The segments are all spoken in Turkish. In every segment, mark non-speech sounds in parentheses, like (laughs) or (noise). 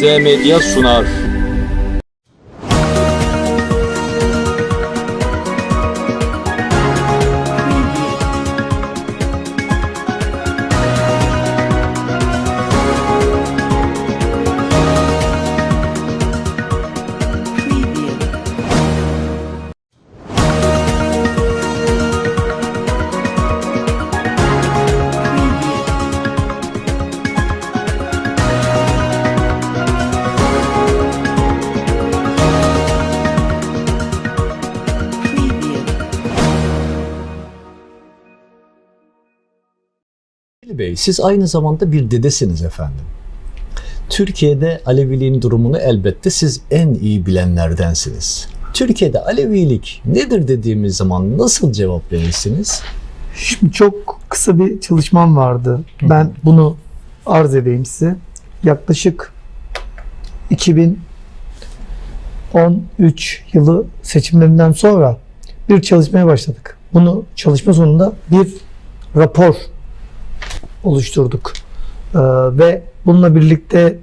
Medya sunar. Siz aynı zamanda bir dedesiniz efendim. Türkiye'de Aleviliğin durumunu elbette siz en iyi bilenlerdensiniz. Türkiye'de Alevilik nedir dediğimiz zaman nasıl cevap verirsiniz? Şimdi çok kısa bir çalışmam vardı. Ben bunu arz edeyim size. Yaklaşık 2013 yılı seçimlerinden sonra bir çalışmaya başladık. Bunu çalışma sonunda bir rapor oluşturduk. Ee, ve bununla birlikte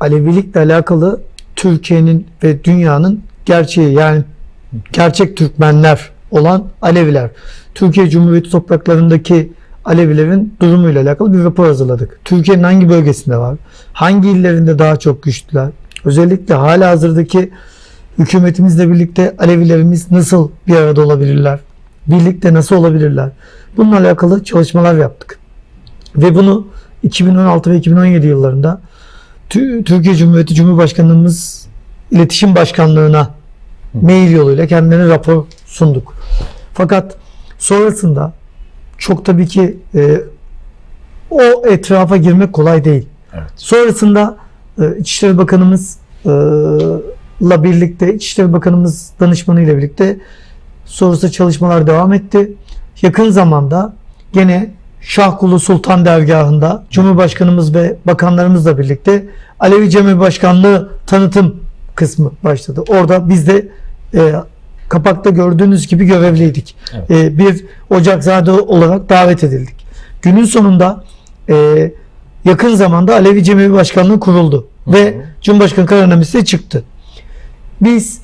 Alevilikle alakalı Türkiye'nin ve dünyanın gerçeği yani gerçek Türkmenler olan Aleviler. Türkiye Cumhuriyeti topraklarındaki Alevilerin durumuyla alakalı bir rapor hazırladık. Türkiye'nin hangi bölgesinde var? Hangi illerinde daha çok güçlüler? Özellikle hala hazırdaki hükümetimizle birlikte Alevilerimiz nasıl bir arada olabilirler? Birlikte nasıl olabilirler? Bununla alakalı çalışmalar yaptık. Ve bunu 2016 ve 2017 yıllarında Tü- Türkiye Cumhuriyeti Cumhurbaşkanlığımız İletişim Başkanlığı'na mail yoluyla kendilerine rapor sunduk. Fakat sonrasında çok tabii ki e, o etrafa girmek kolay değil. Evet. Sonrasında e, İçişleri Bakanımız e, birlikte İçişleri Bakanımız danışmanı ile birlikte sonrasında çalışmalar devam etti. Yakın zamanda gene Şahkulu Sultan Dergahı'nda Cumhurbaşkanımız ve bakanlarımızla birlikte Alevi Cemi Başkanlığı tanıtım kısmı başladı. Orada biz de e, kapakta gördüğünüz gibi görevliydik. Evet. E, bir Ocakzade olarak davet edildik. Günün sonunda e, yakın zamanda Alevi Cemevi Başkanlığı kuruldu ve Cumhurbaşkanı kararnamesi çıktı. Biz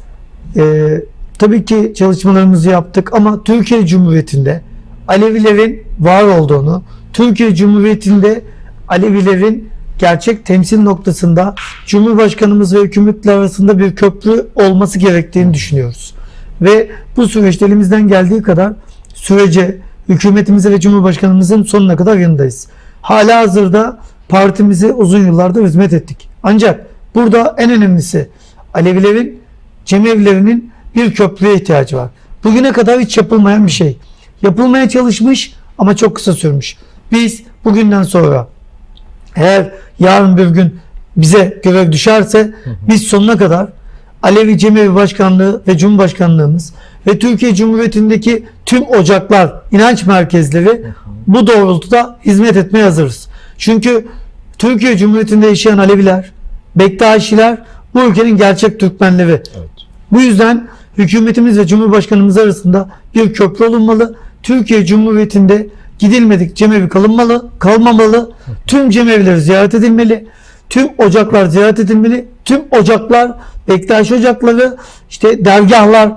e, tabii ki çalışmalarımızı yaptık ama Türkiye Cumhuriyeti'nde Alevilerin var olduğunu, Türkiye Cumhuriyeti'nde Alevilerin gerçek temsil noktasında Cumhurbaşkanımız ve hükümetle arasında bir köprü olması gerektiğini düşünüyoruz. Ve bu süreçte elimizden geldiği kadar sürece hükümetimize ve Cumhurbaşkanımızın sonuna kadar yanındayız. Hala hazırda partimize uzun yıllardır hizmet ettik. Ancak burada en önemlisi Alevilerin cemevlerinin bir köprüye ihtiyacı var. Bugüne kadar hiç yapılmayan bir şey. Yapılmaya çalışmış ama çok kısa sürmüş. Biz bugünden sonra eğer yarın bir gün bize görev düşerse biz sonuna kadar Alevi Cemevi Başkanlığı ve Cumhurbaşkanlığımız ve Türkiye Cumhuriyeti'ndeki tüm ocaklar, inanç merkezleri bu doğrultuda hizmet etmeye hazırız. Çünkü Türkiye Cumhuriyeti'nde yaşayan Aleviler, Bektaşiler bu ülkenin gerçek Türkmenleri. Evet. Bu yüzden hükümetimiz ve Cumhurbaşkanımız arasında bir köprü olunmalı. Türkiye Cumhuriyeti'nde gidilmedik cemevi kalınmalı, kalmamalı. Tüm cemevleri ziyaret edilmeli. Tüm ocaklar ziyaret edilmeli. Tüm ocaklar, Bektaş ocakları, işte dergahlar,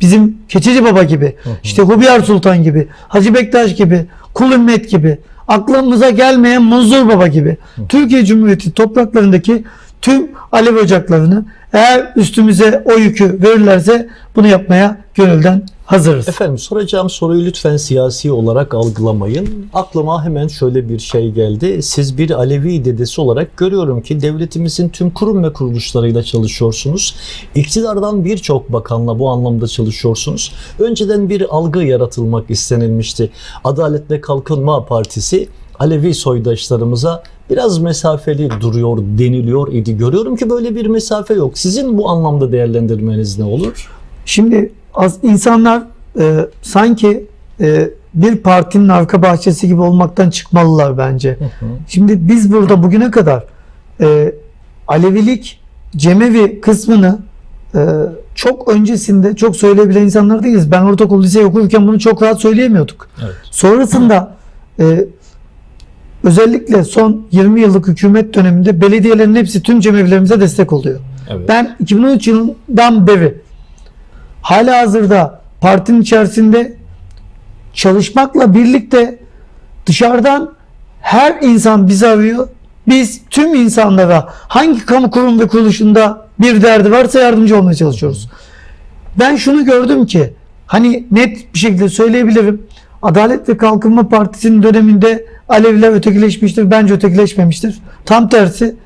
bizim Keçeci Baba gibi, işte Hubiyar Sultan gibi, Hacı Bektaş gibi, Kul Ümmet gibi, aklımıza gelmeyen Munzur Baba gibi, Türkiye Cumhuriyeti topraklarındaki tüm Alevi ocaklarını eğer üstümüze o yükü verirlerse bunu yapmaya gönülden hazırız. Efendim soracağım soruyu lütfen siyasi olarak algılamayın. Aklıma hemen şöyle bir şey geldi. Siz bir Alevi dedesi olarak görüyorum ki devletimizin tüm kurum ve kuruluşlarıyla çalışıyorsunuz. İktidardan birçok bakanla bu anlamda çalışıyorsunuz. Önceden bir algı yaratılmak istenilmişti. Adalet ve Kalkınma Partisi Alevi soydaşlarımıza biraz mesafeli duruyor deniliyor idi. Görüyorum ki böyle bir mesafe yok. Sizin bu anlamda değerlendirmeniz ne olur? Şimdi az insanlar e, sanki e, bir partinin arka bahçesi gibi olmaktan çıkmalılar bence. Şimdi biz burada bugüne kadar e, Alevilik Cemevi kısmını e, çok öncesinde çok söyleyebilen insanlar değiliz. Ben ortaokul lise okurken bunu çok rahat söyleyemiyorduk. Evet. Sonrasında e, özellikle son 20 yıllık hükümet döneminde belediyelerin hepsi tüm cemevlerimize destek oluyor. Evet. Ben 2013 yılından beri hala hazırda partinin içerisinde çalışmakla birlikte dışarıdan her insan bizi arıyor. Biz tüm insanlara hangi kamu kurum ve kuruluşunda bir derdi varsa yardımcı olmaya çalışıyoruz. Ben şunu gördüm ki hani net bir şekilde söyleyebilirim. Adalet ve Kalkınma Partisi'nin döneminde Aleviler ötekileşmiştir. Bence ötekileşmemiştir. Tam tersi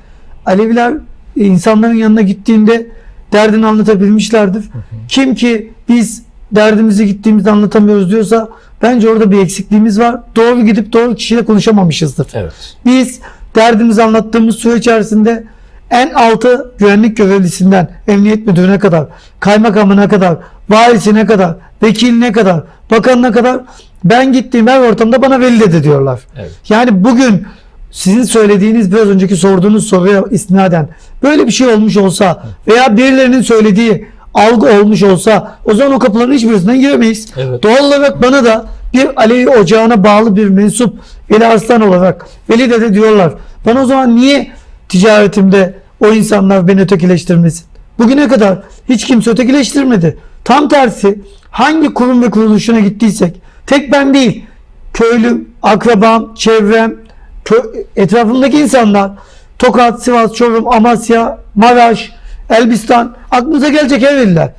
Aleviler insanların yanına gittiğinde derdini anlatabilmişlerdir. Kim ki biz derdimizi gittiğimizde anlatamıyoruz diyorsa bence orada bir eksikliğimiz var. Doğru gidip doğru kişiyle konuşamamışızdır. Evet. Biz derdimizi anlattığımız süre içerisinde en altı güvenlik görevlisinden emniyet müdürüne kadar, kaymakamına kadar, valisine kadar, vekiline kadar, bakanına kadar ben gittiğim her ortamda bana veli dede diyorlar. Evet. Yani bugün sizin söylediğiniz biraz önceki sorduğunuz soruya istinaden böyle bir şey olmuş olsa veya birilerinin söylediği algı olmuş olsa o zaman o kapıların hiçbirisinden giremeyiz. Evet. Doğal olarak bana da bir Alevi ocağına bağlı bir mensup Veli Arslan olarak Veli Dede diyorlar. Bana o zaman niye ticaretimde o insanlar beni ötekileştirmesin? Bugüne kadar hiç kimse ötekileştirmedi. Tam tersi hangi kurum ve kuruluşuna gittiysek tek ben değil köylüm, akrabam, çevrem, kö- etrafımdaki insanlar Tokat, Sivas, Çorum, Amasya, Maraş, Elbistan aklınıza gelecek her iller.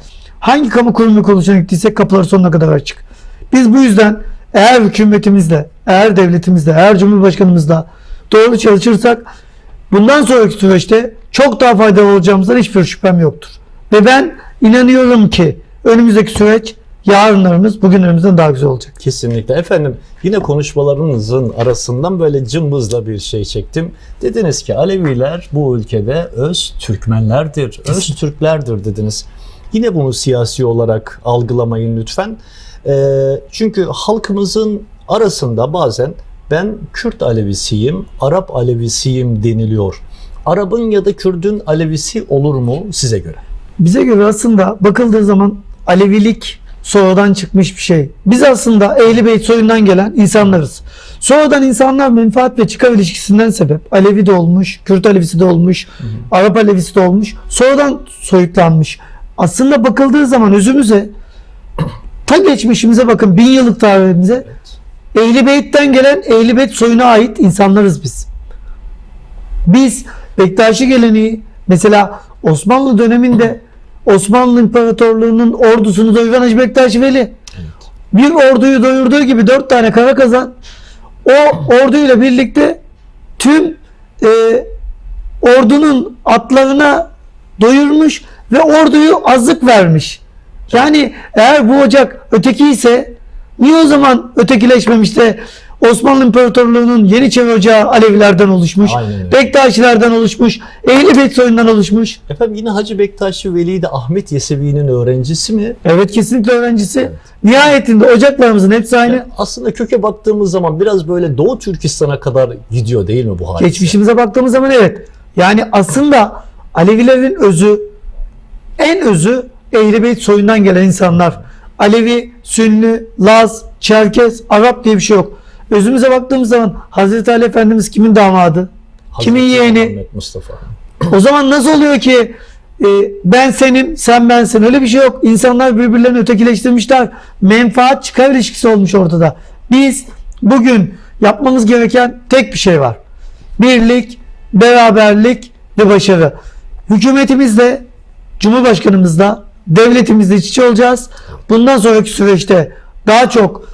Hangi kamu kurum ve kuruluşuna gittiysek kapıları sonuna kadar açık. Biz bu yüzden eğer hükümetimizle, eğer devletimizle, eğer cumhurbaşkanımızla doğru çalışırsak bundan sonraki süreçte çok daha faydalı olacağımızdan hiçbir şüphem yoktur. Ve ben inanıyorum ki önümüzdeki süreç yarınlarımız bugünlerimizden daha güzel olacak. Kesinlikle. Efendim yine konuşmalarınızın arasından böyle cımbızla bir şey çektim. Dediniz ki Aleviler bu ülkede öz Türkmenlerdir, öz Türklerdir dediniz. Yine bunu siyasi olarak algılamayın lütfen. Ee, çünkü halkımızın arasında bazen ben Kürt Alevisiyim, Arap Alevisiyim deniliyor. Arap'ın ya da Kürt'ün Alevisi olur mu size göre? Bize göre aslında bakıldığı zaman Alevilik sonradan çıkmış bir şey. Biz aslında Ehli Beyt soyundan gelen insanlarız. Sonradan insanlar menfaat ve çıkar ilişkisinden sebep Alevi de olmuş, Kürt Alevisi de olmuş, Arap Alevisi de olmuş. Sonradan soyutlanmış. Aslında bakıldığı zaman özümüze ta geçmişimize bakın bin yıllık tarihimize Ehli Beyt'ten gelen Ehli Beyt soyuna ait insanlarız biz. Biz Bektaşi geleneği mesela Osmanlı döneminde Osmanlı İmparatorluğu'nun ordusunu doyuran Hacı Bektaşi Veli. Bir orduyu doyurduğu gibi dört tane kara kazan. O orduyla birlikte tüm e, ordunun atlarına doyurmuş ve orduyu azık vermiş. Yani eğer bu ocak öteki ise niye o zaman ötekileşmemiş de Osmanlı İmparatorluğu'nun Yeniçeri Ocağı Alevilerden oluşmuş, Aynen. Bektaşilerden oluşmuş, Ehli Beyt soyundan oluşmuş. Efendim yine Hacı Bektaşi Veli de Ahmet Yesevi'nin öğrencisi mi? Evet kesinlikle öğrencisi. Nihayetinde ocaklarımızın hepsi aynı. Yani aslında köke baktığımız zaman biraz böyle Doğu Türkistan'a kadar gidiyor değil mi bu hadise? Geçmişimize baktığımız zaman evet. Yani aslında Alevilerin özü, en özü Ehli Beyt soyundan gelen insanlar. Alevi, Sünni, Laz, Çerkez, Arap diye bir şey yok. Özümüze baktığımız zaman Hazreti Ali Efendimiz kimin damadı? kimin Hazreti yeğeni? Muhammed Mustafa. O zaman nasıl oluyor ki e, ben senim, sen bensin? Öyle bir şey yok. İnsanlar birbirlerini ötekileştirmişler. Menfaat çıkar ilişkisi olmuş ortada. Biz bugün yapmamız gereken tek bir şey var. Birlik, beraberlik ve başarı. Hükümetimizle, Cumhurbaşkanımızla, devletimizle iç içe olacağız. Bundan sonraki süreçte daha çok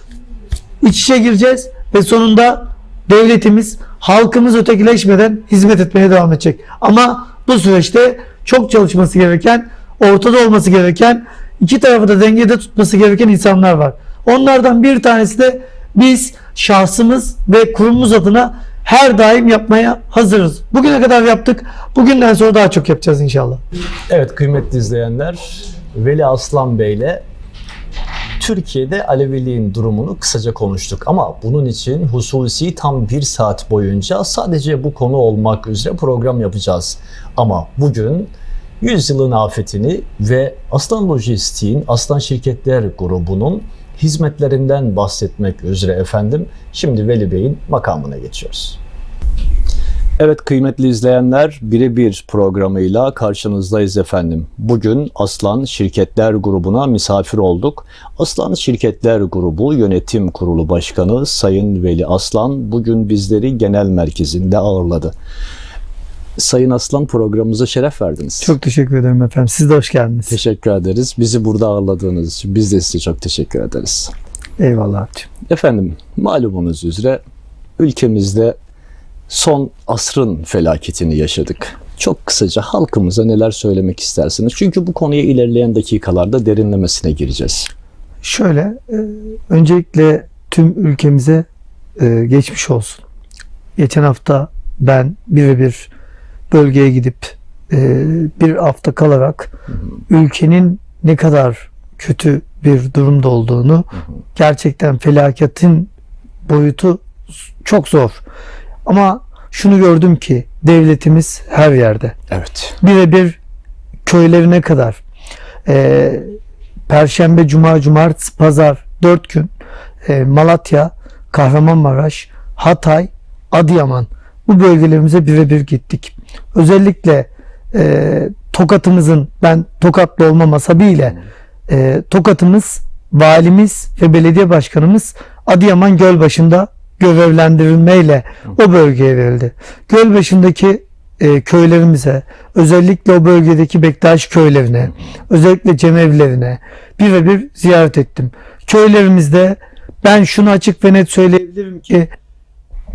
iç içe gireceğiz ve sonunda devletimiz halkımız ötekileşmeden hizmet etmeye devam edecek. Ama bu süreçte çok çalışması gereken, ortada olması gereken, iki tarafı da dengede tutması gereken insanlar var. Onlardan bir tanesi de biz şahsımız ve kurumumuz adına her daim yapmaya hazırız. Bugüne kadar yaptık. Bugünden sonra daha çok yapacağız inşallah. Evet kıymetli izleyenler Veli Aslan Bey ile Türkiye'de Aleviliğin durumunu kısaca konuştuk ama bunun için hususi tam bir saat boyunca sadece bu konu olmak üzere program yapacağız. Ama bugün yüzyılın afetini ve Aslan Lojistik'in Aslan Şirketler grubunun hizmetlerinden bahsetmek üzere efendim şimdi Veli Bey'in makamına geçiyoruz. Evet kıymetli izleyenler birebir programıyla karşınızdayız efendim. Bugün Aslan Şirketler Grubu'na misafir olduk. Aslan Şirketler Grubu Yönetim Kurulu Başkanı Sayın Veli Aslan bugün bizleri genel merkezinde ağırladı. Sayın Aslan programımıza şeref verdiniz. Çok teşekkür ederim efendim. Siz de hoş geldiniz. teşekkür ederiz. Bizi burada ağırladığınız için biz de size çok teşekkür ederiz. Eyvallah. Efendim malumunuz üzere ülkemizde son asrın felaketini yaşadık. Çok kısaca halkımıza neler söylemek istersiniz? Çünkü bu konuya ilerleyen dakikalarda derinlemesine gireceğiz. Şöyle, e, öncelikle tüm ülkemize e, geçmiş olsun. Geçen hafta ben birebir bölgeye gidip e, bir hafta kalarak ülkenin ne kadar kötü bir durumda olduğunu gerçekten felaketin boyutu çok zor. Ama şunu gördüm ki devletimiz her yerde Evet. birebir köylerine kadar e, Perşembe, Cuma, Cumartesi, Pazar 4 gün e, Malatya, Kahramanmaraş, Hatay, Adıyaman bu bölgelerimize birebir gittik. Özellikle e, Tokat'ımızın ben Tokatlı olmam hasabiyle e, Tokat'ımız, valimiz ve belediye başkanımız Adıyaman Gölbaşı'nda görevlendirilmeyle o bölgeye verildi. Gölbaşı'ndaki e, köylerimize, özellikle o bölgedeki Bektaş köylerine, özellikle cemevlerine birebir ziyaret ettim. Köylerimizde ben şunu açık ve net söyleyebilirim ki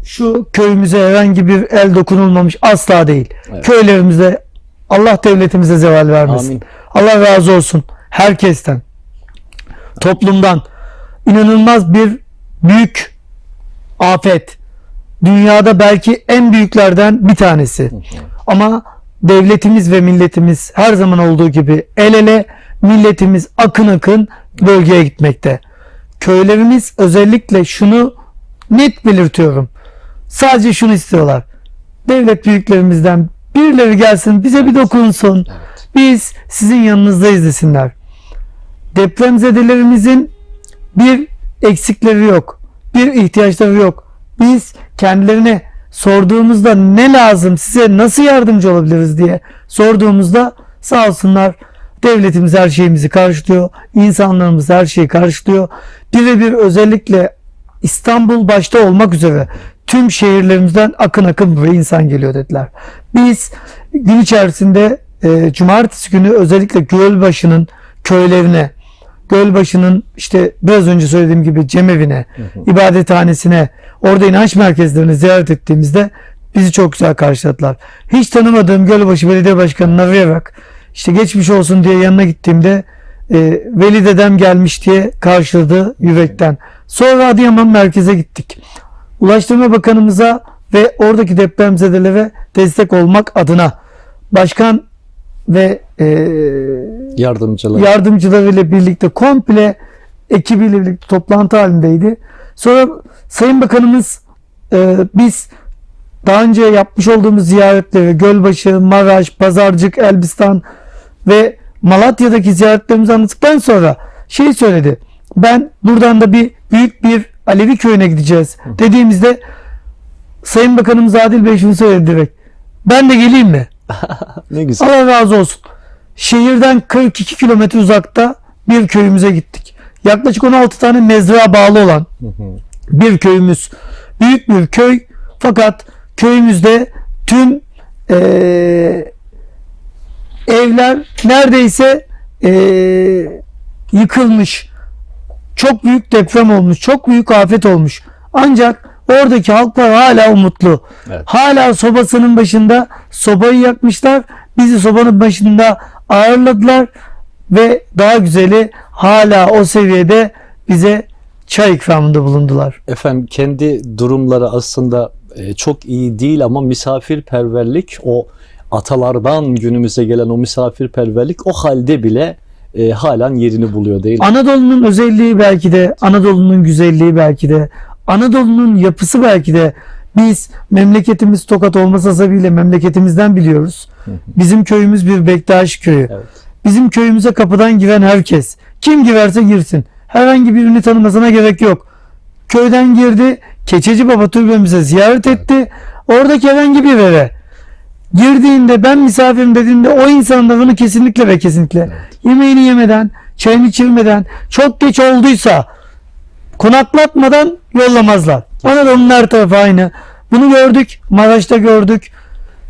şu köyümüze herhangi bir el dokunulmamış asla değil. Evet. Köylerimizde Allah devletimize zeval vermesin. Amin. Allah razı olsun herkesten. Toplumdan inanılmaz bir büyük afet. Dünyada belki en büyüklerden bir tanesi. Ama devletimiz ve milletimiz her zaman olduğu gibi el ele milletimiz akın akın bölgeye gitmekte. Köylerimiz özellikle şunu net belirtiyorum. Sadece şunu istiyorlar. Devlet büyüklerimizden birileri gelsin bize bir dokunsun. Biz sizin yanınızdayız desinler. Depremzedelerimizin bir eksikleri yok. Bir ihtiyaçları yok. Biz kendilerine sorduğumuzda ne lazım size nasıl yardımcı olabiliriz diye sorduğumuzda sağ olsunlar devletimiz her şeyimizi karşılıyor. insanlarımız her şeyi karşılıyor. Birebir özellikle İstanbul başta olmak üzere tüm şehirlerimizden akın akın buraya insan geliyor dediler. Biz gün içerisinde e, cumartesi günü özellikle Gölbaşı'nın köylerine, Gölbaşı'nın işte biraz önce söylediğim gibi cemevine, ibadethanesine, orada inanç merkezlerini ziyaret ettiğimizde bizi çok güzel karşıladılar. Hiç tanımadığım Gölbaşı Belediye Başkanı'nı arayarak işte geçmiş olsun diye yanına gittiğimde e, Veli dedem gelmiş diye karşıladı yürekten. Sonra Adıyaman merkeze gittik. Ulaştırma Bakanımıza ve oradaki depremzedelere destek olmak adına başkan ve e, Yardımcılar. yardımcılarıyla birlikte komple ekibiyle birlikte toplantı halindeydi. Sonra Sayın Bakanımız e, biz daha önce yapmış olduğumuz ziyaretleri Gölbaşı, Maraş, Pazarcık, Elbistan ve Malatya'daki ziyaretlerimizi anlattıktan sonra şey söyledi. Ben buradan da bir büyük bir Alevi köyüne gideceğiz dediğimizde Sayın Bakanımız Adil Bey şunu söyledi direkt. Ben de geleyim mi? (laughs) ne güzel. Allah razı olsun. Şehirden 42 kilometre uzakta bir köyümüze gittik. Yaklaşık 16 tane mezra bağlı olan bir köyümüz. Büyük bir köy fakat köyümüzde tüm eee, evler neredeyse eee, yıkılmış. Çok büyük deprem olmuş. Çok büyük afet olmuş. Ancak oradaki halklar hala umutlu. Evet. Hala sobasının başında sobayı yakmışlar. Bizi sobanın başında ağırladılar ve daha güzeli hala o seviyede bize çay ikramında bulundular. Efendim kendi durumları aslında e, çok iyi değil ama misafirperverlik o atalardan günümüze gelen o misafirperverlik o halde bile e, halen yerini buluyor değil mi? Anadolu'nun özelliği belki de, Anadolu'nun güzelliği belki de, Anadolu'nun yapısı belki de biz memleketimiz Tokat olmasa hasebiyle memleketimizden biliyoruz. Bizim köyümüz bir Bektaş köyü. Evet. Bizim köyümüze kapıdan giren herkes, kim girerse girsin. Herhangi birini tanımasına gerek yok. köyden girdi. Keçeci Baba türbemize ziyaret etti. Oradaki herhangi bir eve girdiğinde ben misafirim dediğinde o insanlar bunu kesinlikle ve kesinlikle yemeğini yemeden, çayını içirmeden, çok geç olduysa konaklatmadan yollamazlar. Anadolu'nun her tarafı aynı. Bunu gördük. Maraş'ta gördük.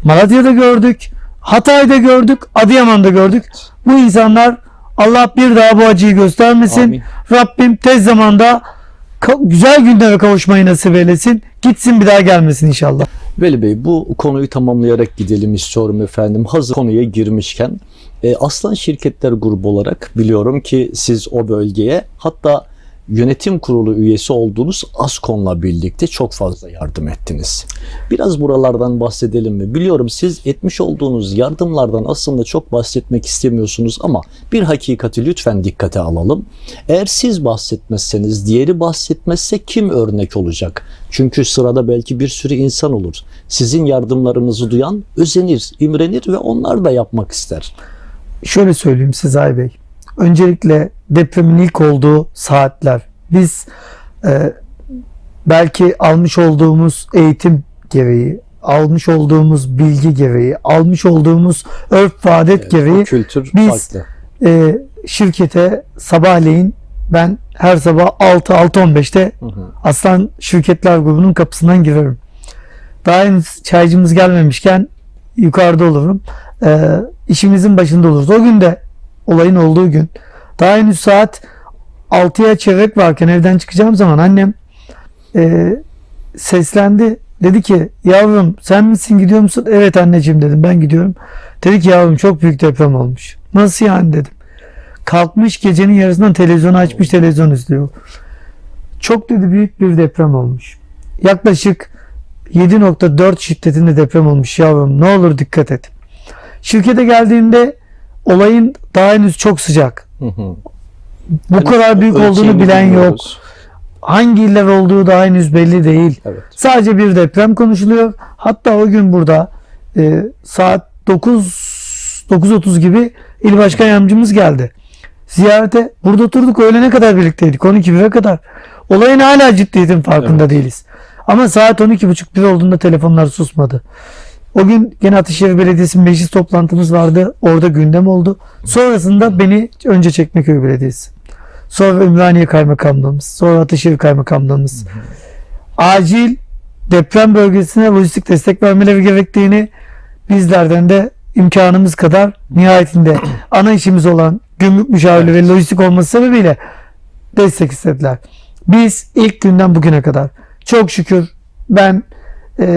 Malatya'da gördük. Hatay'da gördük. Adıyaman'da gördük. Bu insanlar Allah bir daha bu acıyı göstermesin. Amin. Rabbim tez zamanda güzel günlere kavuşmayı nasip eylesin. Gitsin bir daha gelmesin inşallah. Veli Bey bu konuyu tamamlayarak gidelim istiyorum efendim. Hazır konuya girmişken e, Aslan Şirketler Grubu olarak biliyorum ki siz o bölgeye hatta yönetim kurulu üyesi olduğunuz Askon'la birlikte çok fazla yardım ettiniz. Biraz buralardan bahsedelim mi? Biliyorum siz etmiş olduğunuz yardımlardan aslında çok bahsetmek istemiyorsunuz ama bir hakikati lütfen dikkate alalım. Eğer siz bahsetmezseniz, diğeri bahsetmezse kim örnek olacak? Çünkü sırada belki bir sürü insan olur. Sizin yardımlarınızı duyan özenir, imrenir ve onlar da yapmak ister. Şöyle söyleyeyim Sezai Bey. Öncelikle depremin ilk olduğu saatler. Biz e, belki almış olduğumuz eğitim gereği, almış olduğumuz bilgi gereği, almış olduğumuz örf ve adet O gereği kültür biz- farklı. e, şirkete sabahleyin ben her sabah 6-6.15'te Hı hı. Aslan Şirketler Grubu'nun kapısından girerim. Daha henüz çaycımız gelmemişken yukarıda olurum. Ee, işimizin başında oluruz. O gün de olayın olduğu gün daha henüz saat 6'ya çeyrek varken evden çıkacağım zaman annem e, seslendi. Dedi ki yavrum sen misin gidiyor musun? Evet anneciğim dedim ben gidiyorum. Dedi ki yavrum çok büyük deprem olmuş. Nasıl yani dedim. Kalkmış gecenin yarısından televizyonu açmış televizyon izliyor. Çok dedi büyük bir deprem olmuş. Yaklaşık 7.4 şiddetinde deprem olmuş yavrum. Ne olur dikkat et. Şirkete geldiğinde olayın daha henüz çok sıcak. Hı hı. Bu Hani kadar büyük olduğunu bilen yok. Hangi iller olduğu daha henüz belli değil. Evet. Sadece bir deprem konuşuluyor. Hatta o gün burada e, saat 9 9.30 gibi il başkan yardımcımız geldi. Ziyarete burada oturduk öğlene kadar birlikteydik. 12 kadar. Olayın hala ciddiyetin farkında Evet. değiliz. Ama saat 12.30 bir olduğunda telefonlar susmadı. O gün gene Ataşehir Belediyesi meclis toplantımız vardı. Orada gündem oldu. Sonrasında beni önce Çekmeköy Belediyesi. Sonra Ümraniye Kaymakamlığımız. Sonra Ataşehir Kaymakamlığımız. Acil deprem bölgesine lojistik destek vermeleri gerektiğini bizlerden de imkanımız kadar nihayetinde (clears throat) ana işimiz olan gümrük müşavirliği ve lojistik olması sebebiyle destek istediler. Biz ilk günden bugüne kadar çok şükür ben e,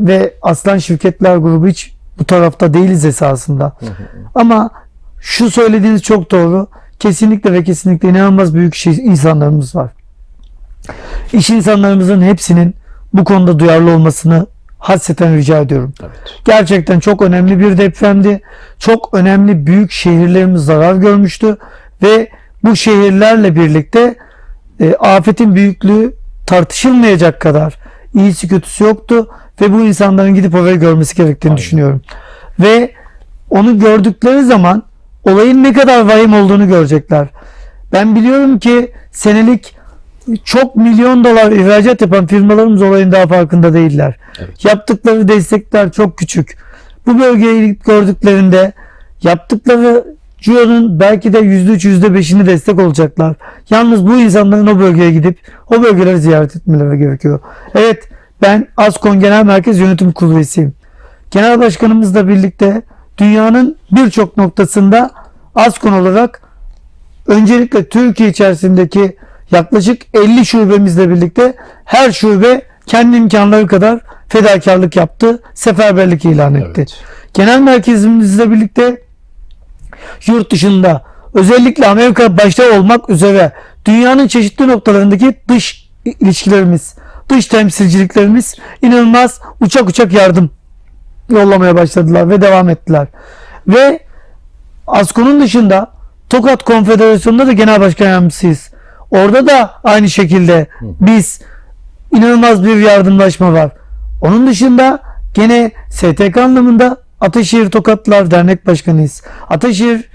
ve Aslan Şirketler Grubu hiç bu tarafta değiliz esasında. Ama şu söylediğiniz çok doğru. Kesinlikle ve kesinlikle inanılmaz büyük şey, insanlarımız var. İş insanlarımızın hepsinin bu konuda duyarlı olmasını hasreten rica ediyorum. Evet. Gerçekten çok önemli bir depremdi. Çok önemli büyük şehirlerimiz zarar görmüştü ve bu şehirlerle birlikte e, afetin büyüklüğü tartışılmayacak kadar iyisi kötüsü yoktu ve bu insanların gidip orayı görmesi gerektiğini Aynen. düşünüyorum. Ve onu gördükleri zaman olayın ne kadar vahim olduğunu görecekler. Ben biliyorum ki senelik çok milyon dolar ihracat yapan firmalarımız olayın daha farkında değiller. Evet. Yaptıkları destekler çok küçük. Bu bölgeyi gördüklerinde yaptıkları CIO'nun belki de %3 %5'ini destek olacaklar. Yalnız bu insanların o bölgeye gidip o bölgeleri ziyaret etmeleri gerekiyor. Evet ben ASKON Genel Merkez Yönetim Kurulu üyesiyim. Genel Başkanımızla birlikte dünyanın birçok noktasında ASKON olarak öncelikle Türkiye içerisindeki yaklaşık 50 şubemizle birlikte her şube kendi imkanları kadar fedakarlık yaptı, seferberlik ilan etti. Evet. Genel merkezimizle birlikte yurt dışında özellikle Amerika başta olmak üzere dünyanın çeşitli noktalarındaki dış ilişkilerimiz, dış temsilciliklerimiz inanılmaz uçak uçak yardım yollamaya başladılar ve devam ettiler. Ve ASKO'nun dışında Tokat Konfederasyonu'nda da genel başkan yardımcısıyız. Orada da aynı şekilde biz inanılmaz bir yardımlaşma var. Onun dışında gene STK anlamında Ataşehir Tokatlılar Dernek Başkanıyız. Ataşehir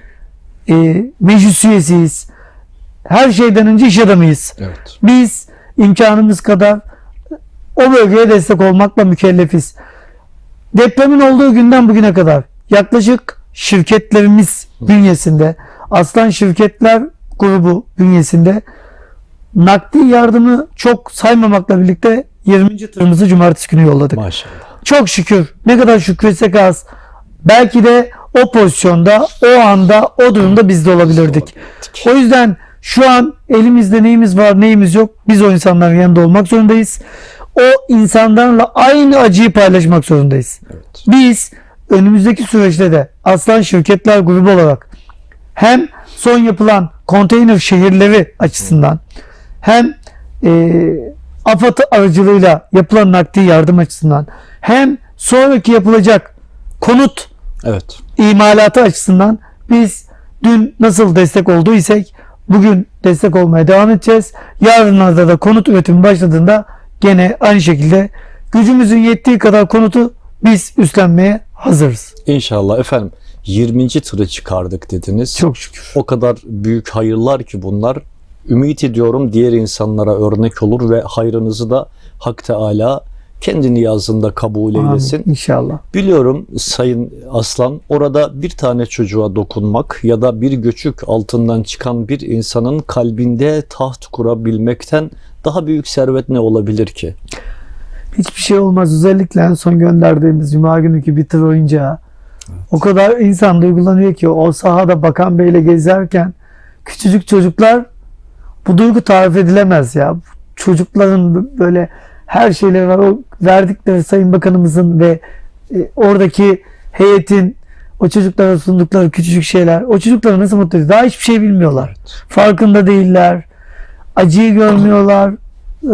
e, meclis üyesiyiz. Her şeyden önce iş adamıyız. Evet. Biz imkanımız kadar o bölgeye destek olmakla mükellefiz. Depremin olduğu günden bugüne kadar yaklaşık şirketlerimiz bünyesinde, Aslan Şirketler grubu bünyesinde nakdi yardımı çok saymamakla birlikte 20. tırımızı cumartesi günü yolladık. Maşallah. Çok şükür. Ne kadar şükretsek az. Belki de o pozisyonda, o anda, o durumda biz de olabilirdik. O yüzden şu an elimizde neyimiz var, neyimiz yok. Biz o insanların yanında olmak zorundayız. O insanlarla aynı acıyı paylaşmak zorundayız. Evet. Biz önümüzdeki süreçte de Aslan Şirketler Grubu olarak hem son yapılan konteyner şehirleri açısından hem e, AFAD aracılığıyla yapılan nakdi yardım açısından hem sonraki yapılacak konut Evet. imalatı açısından biz dün nasıl destek olduysak bugün destek olmaya devam edeceğiz. Yarınlarda da konut üretimi başladığında gene aynı şekilde gücümüzün yettiği kadar konutu biz üstlenmeye hazırız. İnşallah efendim 20. tırı çıkardık dediniz. Çok şükür. O kadar büyük hayırlar ki bunlar. Ümit ediyorum diğer insanlara örnek olur ve hayrınızı da Hak Teala kendi niyazında kabul eylesin. Amin. İnşallah. Biliyorum Sayın Aslan orada bir tane çocuğa dokunmak ya da bir göçük altından çıkan bir insanın kalbinde taht kurabilmekten daha büyük servet ne olabilir ki? Hiçbir şey olmaz. Özellikle en son gönderdiğimiz Cuma günüki bir tır oyuncağı. O kadar insan duygulanıyor ki o sahada Bakan Bey'le gezerken küçücük çocuklar bu duygu tarif edilemez ya. Çocukların böyle her şeyleri var. O verdikleri Sayın Bakanımızın ve e, oradaki heyetin o çocuklara sundukları küçücük şeyler. O çocukları nasıl mutlu ediyor? Daha hiçbir şey bilmiyorlar. Farkında değiller. Acıyı görmüyorlar. E,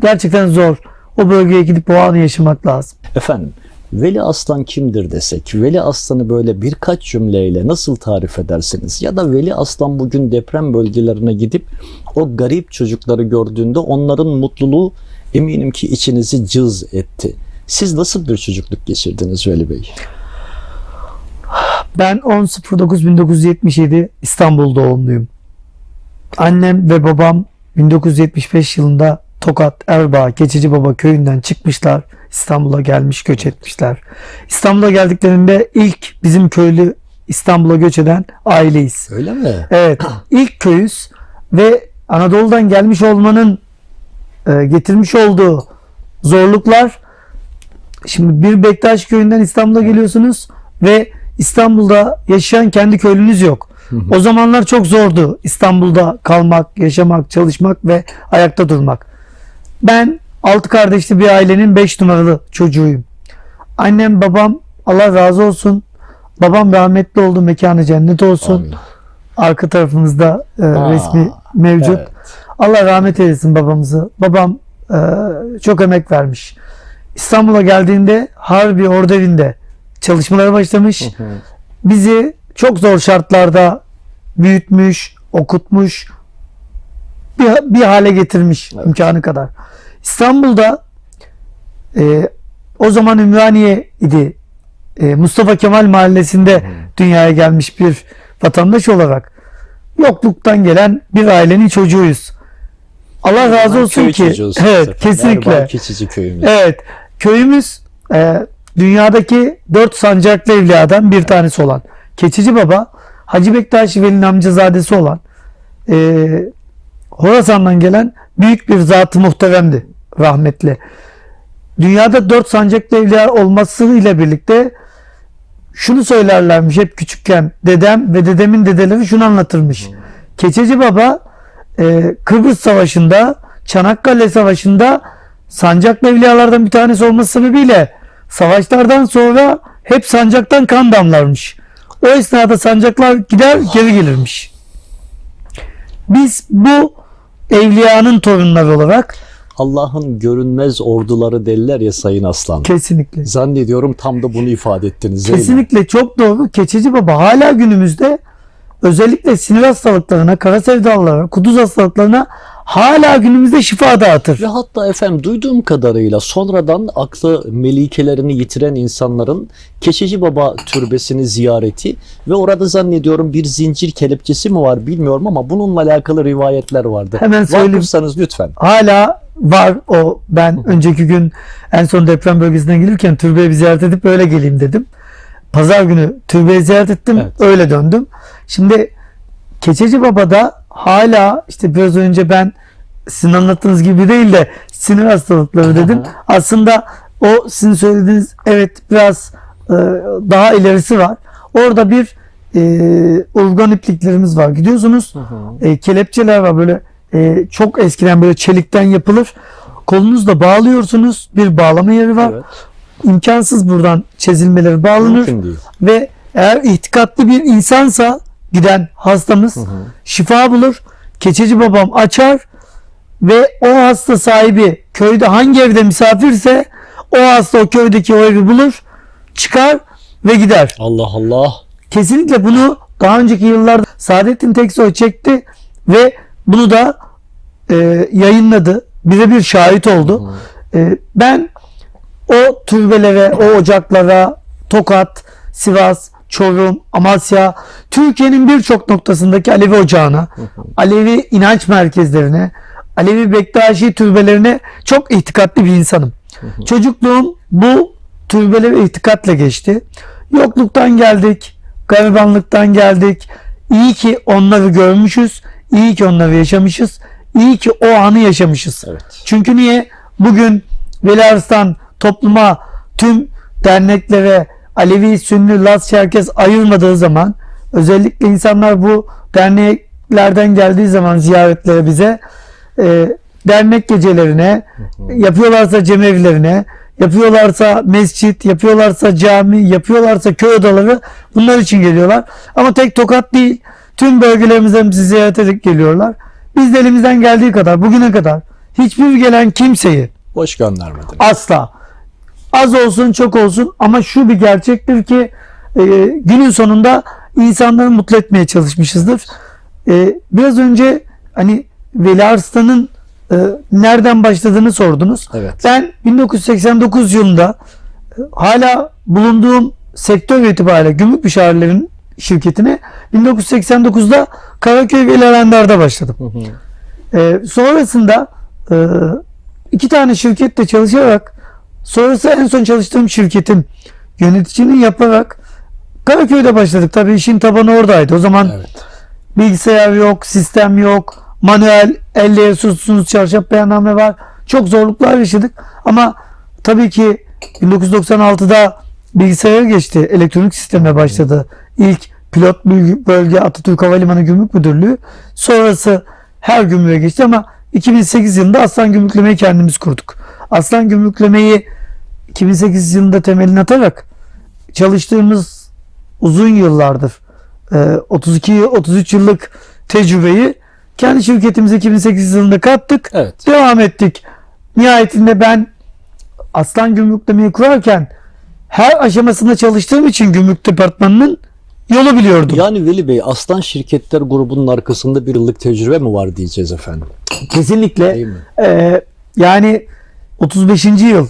Gerçekten zor. O bölgeye gidip o anı yaşamak lazım. Efendim Veli Aslan kimdir desek, Veli Aslan'ı böyle birkaç cümleyle nasıl tarif edersiniz? Ya da Veli Aslan bugün deprem bölgelerine gidip o garip çocukları gördüğünde onların mutluluğu eminim ki içinizi cız etti. Siz nasıl bir çocukluk geçirdiniz Veli Bey? Ben 10.09.1977 İstanbul doğumluyum. Annem ve babam 1975 yılında Tokat, Erbaa, Keçici Baba köyünden çıkmışlar. İstanbul'a gelmiş, göç etmişler. İstanbul'a geldiklerinde ilk bizim köylü İstanbul'a göç eden aileyiz. Öyle mi? Evet, (clears throat) ilk köyüz ve Anadolu'dan gelmiş olmanın getirmiş olduğu zorluklar şimdi bir Bektaş köyünden İstanbul'a geliyorsunuz ve İstanbul'da yaşayan kendi köylünüz yok. O zamanlar çok zordu İstanbul'da kalmak, yaşamak, çalışmak ve ayakta durmak. Ben altı kardeşli bir ailenin 5 numaralı çocuğuyum. Annem babam Allah razı olsun. Babam rahmetli oldu mekanı cennet olsun. Amin. Arka tarafımızda e, Aa, resmi mevcut. Evet. Allah rahmet eylesin babamızı. Babam e, çok emek vermiş. İstanbul'a geldiğinde Harbi Ordevi'nde çalışmalara başlamış. Bizi çok zor şartlarda büyütmüş, okutmuş, bir, bir hale getirmiş Evet. imkanı kadar. İstanbul'da e, o zaman Ümraniye idi. E, Mustafa Kemal Mahallesi'nde dünyaya gelmiş bir vatandaş olarak yokluktan gelen bir ailenin çocuğuyuz. Allah razı olsun Köy ki evet kesinlikle. Erbaa Keçici köyümüz. Evet. Köyümüz e, dünyadaki dört sancaklı evliyadan bir tanesi olan Keçici Baba Hacı Bektaş Veli'nin amcazadesi olan e, Horasan'dan gelen büyük bir zat-ı muhteremdi rahmetli. Dünyada dört sancaklı evliya olmasıyla birlikte şunu söylerlermiş hep küçükken dedem ve dedemin dedeleri şunu anlatırmış. Keçeci Baba e, Kıbrıs Savaşı'nda Çanakkale Savaşı'nda sancaklı evliyalardan bir tanesi olması sebebiyle savaşlardan sonra hep sancaktan kan damlarmış. O esnada sancaklar gider geri gelirmiş. Biz bu evliyanın torunları olarak Allah'ın görünmez orduları derler ya Sayın Aslan. kesinlikle Zannediyorum tam da bunu ifade ettiniz. Kesinlikle çok doğru. Keçeci Baba hala günümüzde özellikle sinir hastalıklarına, kara sevdalılara, kuduz hastalıklarına hala günümüzde şifa dağıtır. Ve hatta efendim duyduğum kadarıyla sonradan aklı melikelerini yitiren insanların Keçeci Baba türbesini ziyareti ve orada zannediyorum bir zincir kelepçesi mi var bilmiyorum ama bununla alakalı rivayetler vardı. Hemen söyleyeyim. Lütfen. Hala var o ben önceki gün en son deprem bölgesinden gelirken türbeyi bir ziyaret edip öyle geleyim dedim. Pazar günü türbeyi ziyaret ettim Evet. öyle döndüm. Şimdi Keçeci Baba'da hala işte biraz önce ben sizin anlattığınız gibi değil de sinir hastalıkları dedim. Aslında o sizin söylediğiniz evet biraz e, daha ilerisi var. Orada bir e, urgan ipliklerimiz var. Gidiyorsunuz e, kelepçeler var böyle e, çok eskiden böyle çelikten yapılır. Kolunuzla bağlıyorsunuz. Bir bağlama yeri var. Evet. İmkansız buradan çizilmeleri bağlanır ve eğer itikatlı bir insansa giden hastamız şifa bulur. Keçeci babam açar ve o hasta sahibi köyde hangi evde misafirse o hasta o köydeki o evi bulur, çıkar ve gider. Allah Allah. Kesinlikle bunu daha önceki yıllarda Saadettin Teksoy çekti ve bunu da e, yayınladı. Birebir şahit oldu. E, ben o türbelere, o ocaklara, Tokat, Sivas, Çorum, Amasya, Türkiye'nin birçok noktasındaki Alevi ocağına, Alevi inanç merkezlerine, Alevi Bektaşi türbelerine çok itikatlı bir insanım. Çocukluğum bu türbelere itikatla geçti. Yokluktan geldik, garibanlıktan geldik. İyi ki onları görmüşüz, iyi ki onları yaşamışız, iyi ki o anı yaşamışız. Evet. Çünkü niye? Bugün Veli Arslan topluma tüm derneklere Alevi, Sünni, Laz, Çerkez ayırmadığı zaman özellikle insanlar bu derneklerden geldiği zaman ziyaretlere bize e, dernek gecelerine yapıyorlarsa cemevlerine yapıyorlarsa mescit, yapıyorlarsa cami, yapıyorlarsa köy odaları bunlar için geliyorlar. Ama tek tokat değil. Tüm bölgelerimizden bizi ziyaret edip geliyorlar. Biz de elimizden geldiği kadar bugüne kadar hiçbir gelen kimseyi Boş göndermedin. asla az olsun çok olsun ama şu bir gerçektir ki e, günün sonunda insanları mutlu etmeye çalışmışızdır. E, biraz önce hani Veli Arslan'ın e, nereden başladığını sordunuz. Evet. Ben 1989 yılında e, hala bulunduğum sektör itibariyle gümrük müşavirlerin şirketine 1989'da Karaköy ve Levendar'da başladım. Ee, sonrasında e, iki tane şirkette çalışarak sonrası en son çalıştığım şirketin yöneticinin yaparak Karaköy'de başladık. Tabii işin tabanı oradaydı. O zaman Evet. bilgisayar yok, sistem yok, manuel, elle yazıyorsunuz, çarşaf beyanname var. Çok zorluklar yaşadık. Ama tabii ki 1996'da bilgisayara geçti. Elektronik sisteme başladı. İlk pilot bölge- Atatürk Havalimanı Gümrük Müdürlüğü. Sonrası her gümrüğe geçti ama 2008 yılında Aslan Gümrüklemeyi kendimiz kurduk. Aslan Gümrüklemeyi 2008 yılında temelini atarak çalıştığımız uzun yıllardır e, 32-33 yıllık tecrübeyi kendi şirketimize 2008 yılında kattık. Evet. Devam ettik. Nihayetinde ben Aslan Gümrüklemeyi kurarken her aşamasında çalıştığım için gümrük departmanının yolu biliyordum. Yani Veli Bey Aslan Şirketler grubunun arkasında bir yıllık tecrübe mi var diyeceğiz efendim. Kesinlikle. Ee, yani 35. yıl